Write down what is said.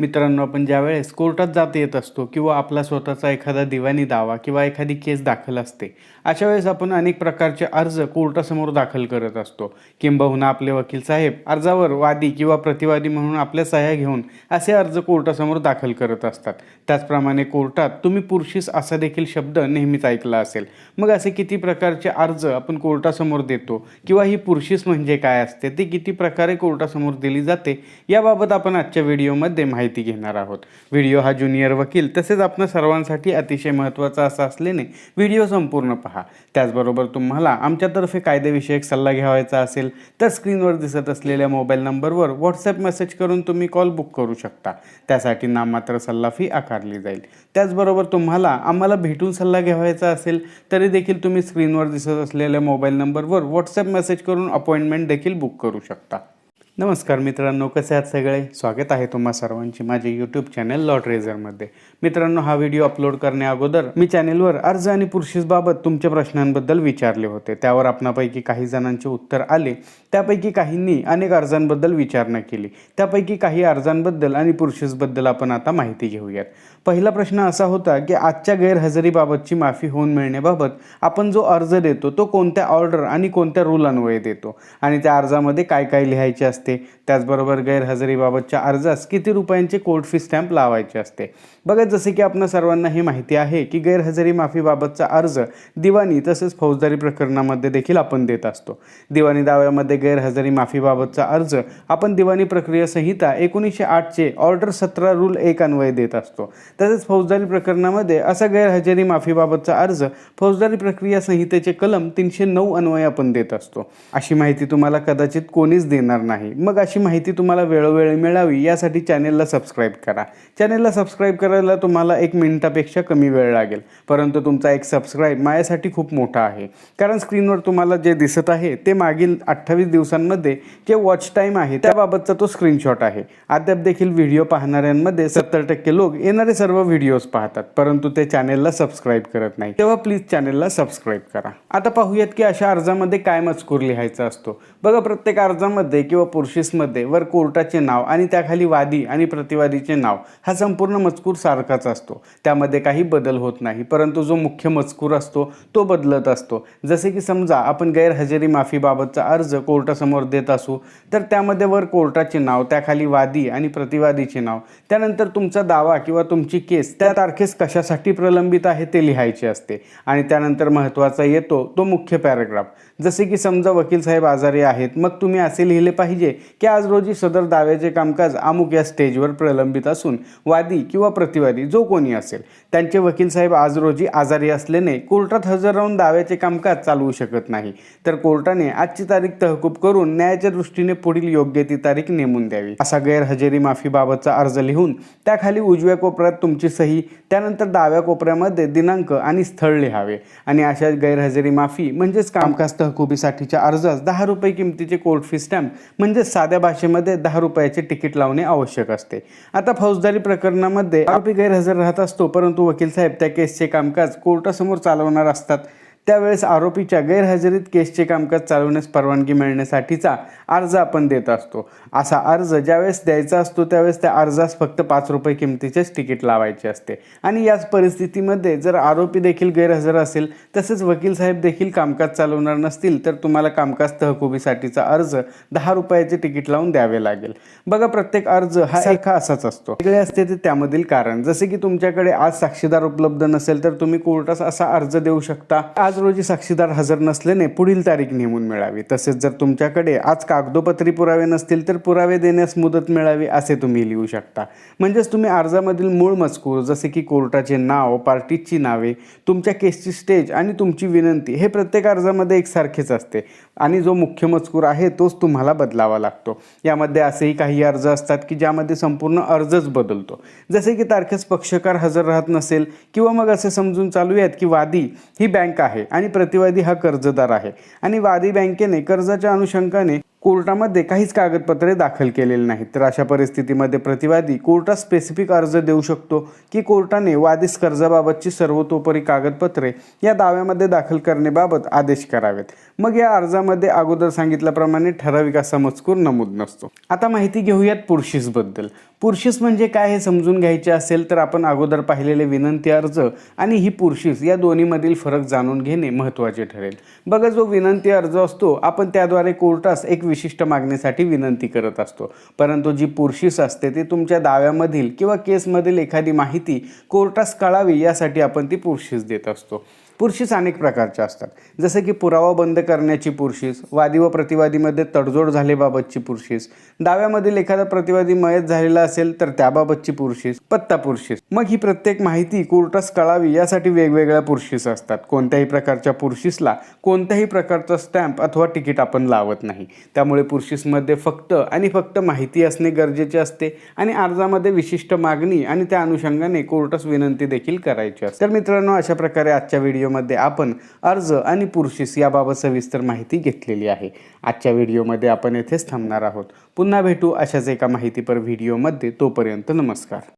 मित्रांनो आपण ज्यावेळेस कोर्टात जात येत असतो किंवा आपला स्वतःचा एखादा दिवाणी दावा किंवा एखादी केस दाखल असते अशा वेळेस आपण अनेक प्रकारचे अर्ज कोर्टासमोर दाखल करत असतो. किंबहुना आपले वकील साहेब अर्जावर वादी किंवा प्रतिवादी म्हणून आपल्या सह्या घेऊन असे अर्ज कोर्टासमोर दाखल करत असतात. त्याचप्रमाणे कोर्टात तुम्ही पुरुषीस असा देखील शब्द नेहमीच ऐकला असेल. मग असे किती प्रकारचे अर्ज आपण कोर्टासमोर देतो किंवा ही पुरुषीस म्हणजे काय असते ती किती प्रकारे कोर्टासमोर दिली जाते याबाबत आपण आजच्या व्हिडिओमध्ये माहिती माहिती घेणार आहोत. व्हिडिओ हा ज्युनियर वकील तसेच आपण सर्वांसाठी अतिशय महत्त्वाचा असा असल्याने व्हिडिओ संपूर्ण पहा. त्याचबरोबर तुम्हाला आमच्यातर्फे कायदेविषयक सल्ला घ्यावायचा असेल तर स्क्रीनवर दिसत असलेल्या मोबाईल नंबरवर व्हॉट्सअप मेसेज करून तुम्ही कॉल बुक करू शकता. त्यासाठी नाममात्र सल्ला फी आकारली जाईल. त्याचबरोबर तुम्हाला आम्हाला भेटून सल्ला घ्यावायचा असेल तरी देखील तुम्ही स्क्रीनवर दिसत असलेल्या मोबाईल नंबरवर व्हॉट्सअप मेसेज करून अपॉइंटमेंट देखील बुक करू शकता. नमस्कार मित्रांनो कसे आहात सगळे? स्वागत आहे तुम्हा सर्वांची माझे यूट्यूब चॅनल लॉट रेझरमध्ये मित्रांनो हा व्हिडिओ अपलोड करण्या अगोदर मी चॅनेलवर अर्ज आणि पुरुषीसबाबत तुमच्या प्रश्नांबद्दल विचारले होते. त्यावर आपणापैकी काही जणांचे उत्तर आले. त्यापैकी काहींनी अनेक अर्जांबद्दल विचारणा केली. त्यापैकी काही अर्जांबद्दल आणि पुरुषीसबद्दल आपण आता माहिती घेऊयात. पहिला प्रश्न असा होता की आजच्या गैरहजेरीबाबतची माफी होऊन मिळण्याबाबत आपण जो अर्ज देतो तो कोणत्या ऑर्डर आणि कोणत्या रूल अन्वये देतो? आणि त्या अर्जामध्ये काय काय लिहायचे असते? দেখতে त्याचबरोबर गैरहजेरीबाबतच्या अर्जास किती रुपयांचे कोर्ट फी स्टॅम्प लावायचे असते? बघा जसे की आपणा सर्वांना हे माहिती आहे की गैरहजेरी माफीबाबतचा अर्ज दिवाणी तसेच फौजदारी प्रकरणामध्ये देखील आपण देत असतो. दिवाणी दाव्यामध्ये गैरहजेरी माफीबाबतचा अर्ज आपण दिवाणी प्रक्रिया संहिता एकोणीसशे आठचे ऑर्डर सतरा रूल एक अन्वय देत असतो. तसेच फौजदारी प्रकरणामध्ये असा गैरहजेरी माफीबाबतचा अर्ज फौजदारी प्रक्रिया संहितेचे कलम तीनशे नऊ अन्वय आपण देत असतो. अशी माहिती तुम्हाला कदाचित कोणीच देणार नाही. मग अशी माहिती तुम्हाला वेळोवेळी मिळावी यासाठी चॅनेलला सबस्क्राईब करा. चॅनेलला सबस्क्राईब करायला तुम्हाला एक मिनिटापेक्षा कमी वेळ लागेल. परंतु तुमचा एक सबस्क्राईब माझ्यासाठी खूप मोठा आहे. कारण स्क्रीनवर तुम्हाला जे दिसत आहे ते मागील अठ्ठावीस दिवसांमध्ये जे वॉच टाईम आहे त्याबाबतचा तो स्क्रीनशॉट आहे. अद्याप देखील व्हिडिओ पाहणाऱ्यांमध्ये सत्तर टक्के लोक येणारे सर्व व्हिडिओज पाहतात परंतु ते चॅनेलला सबस्क्राईब करत नाही. तेव्हा प्लीज चॅनेलला सबस्क्राईब करा. आता पाहूयात की अशा अर्जामध्ये काय मजकूर लिहायचा असतो. बघा प्रत्येक अर्जामध्ये किंवा पुरुषीसमध्ये वर कोर्टाचे नाव आणि त्याखाली वादी आणि प्रतिवादीचे नाव हा संपूर्ण मजकूर सारखाच असतो. त्यामध्ये काही बदल होत नाही परंतु जो मुख्य मजकूर असतो तो बदलत असतो. जसे की समजा आपण गैरहजेरी माफीबाबतचा अर्ज कोर्टासमोर देत असू तर त्यामध्ये वर कोर्टाचे नाव त्याखाली वादी आणि प्रतिवादीचे नाव त्यानंतर तुमचा दावा किंवा तुमची केस त्या तारखेस कशासाठी प्रलंबित आहे ते लिहायचे असते. आणि त्यानंतर महत्त्वाचा येतो तो मुख्य पॅराग्राफ. जसे की समजा वकील साहेब आजारी आहेत मग तुम्ही असे लिहिले पाहिजे की आज रोजी सदर दाव्याचे कामकाज अमुक या स्टेजवर प्रलंबित असून वादी किंवा प्रतिवादी जो कोणी असेल त्यांचे वकील साहेब आज रोजी आजारी असल्याने कोर्टात हजर राहून दाव्याचे कामकाज चालवू शकत नाही. तर कोर्टाने आजची तारीख तहकूब करून न्यायाच्या दृष्टीने पुढील योग्य ती तारीख नेमून द्यावी. असा गैरहजेरी माफीबाबतचा अर्ज लिहून त्याखाली उजव्या कोपऱ्यात तुमची सही त्यानंतर डाव्या कोपऱ्यामध्ये दिनांक आणि स्थळ लिहावे. आणि अशा गैरहजेरी माफी म्हणजेच कामकाज तहकुबीसाठीच्या अर्जास दहा रुपये किमतीचे कोर्ट फी स्टॅम्प म्हणजेच साध्या भाषेमध्ये दहा रुपयाचे तिकीट लावणे आवश्यक असते. आता फौजदारी प्रकरणामध्ये आरोपी गैरहजर राहत असतो परंतु वकील साहेब त्या केसचे कामकाज कोर्टासमोर चालवणार असतात. त्यावेळेस आरोपीच्या गैरहजेरीत केसचे कामकाज चालवण्यास परवानगी मिळण्यासाठीचा अर्ज आपण देत असतो. असा अर्ज ज्यावेळेस द्यायचा असतो त्यावेळेस त्या अर्जास फक्त पाच रुपये किमतीचेच तिकीट लावायचे असते. आणि याच परिस्थितीमध्ये जर आरोपी देखील गैरहजर असेल तसेच वकील साहेब देखील कामकाज चालवणार नसतील तर तुम्हाला कामकाज तहकुबीसाठीचा अर्ज दहा रुपयाचे तिकीट लावून द्यावे लागेल. बघा प्रत्येक अर्ज हा एका असाच असतो. वेगळे असते ते त्यामधील कारण. जसे की तुमच्याकडे आज साक्षीदार उपलब्ध नसेल तर तुम्ही कोर्टास असा अर्ज देऊ शकता. आज रोजी साक्षीदार हजर नसल्याने पुढील तारीख नेमून मिळावी. तसेच जर तुमच्याकडे आज कागदोपत्री पुरावे नसतील तर पुरावे देण्यास मुदत मिळावी असे तुम्ही लिहू शकता. म्हणजेच तुम्ही अर्जामधील मूळ मजकूर जसे की कोर्टाचे नाव पार्टीची नावे तुमच्या केसची स्टेज आणि तुमची विनंती हे प्रत्येक अर्जामध्ये एकसारखेच असते आणि जो मुख्य मजकूर आहे तोच तुम्हाला बदलावा लागतो. यामध्ये असेही काही अर्ज असतात की ज्यामध्ये संपूर्ण अर्जच बदलतो. जसे की तारखेस पक्षकार हजर राहत नसेल किंवा मग असे समजून चालूयात की वादी ही बँक आहे. आणि प्रतिवादी हा कर्जदार आहे. आणि वादी बँकेने कर्जाच्या अनुषंगाने कोर्टामध्ये काहीच कागदपत्रे दाखल केलेली नाहीत. तर अशा परिस्थितीमध्ये प्रतिवादी कोर्टात स्पेसिफिक अर्ज देऊ शकतो की कोर्टाने वादीस कर्जाबाबतची सर्वतोपरी कागदपत्रे या दाव्यामध्ये दाखल करण्याबाबत आदेश करावेत. मग या अर्जामध्ये अगोदर सांगितल्याप्रमाणे ठराविक असा मजकूर नमूद नसतो. आता माहिती घेऊयात पुरुषीसबद्दल पुरशीस म्हणजे काय हे समजून घ्यायचे असेल तर आपण अगोदर पाहिलेले विनंती अर्ज आणि ही पुरशीस या दोन्हीमधील फरक जाणून घेणे महत्त्वाचे ठरेल. बघा जो विनंती अर्ज असतो आपण त्याद्वारे कोर्टास एक विशिष्ट मागणीसाठी विनंती करत असतो. परंतु जी पुरशीस असते ती तुमच्या दाव्यामधील किंवा केसमधील एखादी माहिती कोर्टास कळावी यासाठी आपण ती पुरशीस देत असतो. पुरशीस अनेक प्रकारच्या असतात. जसं की पुरावा बंद करण्याची पुरशीस वादी व प्रतिवादीमध्ये तडजोड झालेबाबतची पुरशीस दाव्यामधील एखादा प्रतिवादी मयत झालेला असेल तर त्याबाबतची पुरशीस पत्ता पुरशीस. मग ही प्रत्येक माहिती कोर्टास कळावी यासाठी वेगवेगळ्या पुरशीस असतात. कोणत्याही प्रकारच्या पुरशीसला कोणत्याही प्रकारचा स्टॅम्प अथवा तिकीट आपण लावत नाही. त्यामुळे पुरशीसमध्ये फक्त आणि फक्त माहिती असणे गरजेचे असते आणि अर्जामध्ये विशिष्ट मागणी आणि त्या अनुषंगाने कोर्टास विनंती देखील करायची असते. तर मित्रांनो अशा प्रकारे आजच्या व्हिडिओ व्हिडिओमध्ये आपण अर्ज आणि पुरशीस याबाबत सविस्तर माहिती घेतलेली आहे. आजच्या व्हिडिओमध्ये आपण येथेच थांबणार आहोत. पुन्हा भेटू अशाच एका माहितीपर व्हिडिओमध्ये. तोपर्यंत नमस्कार.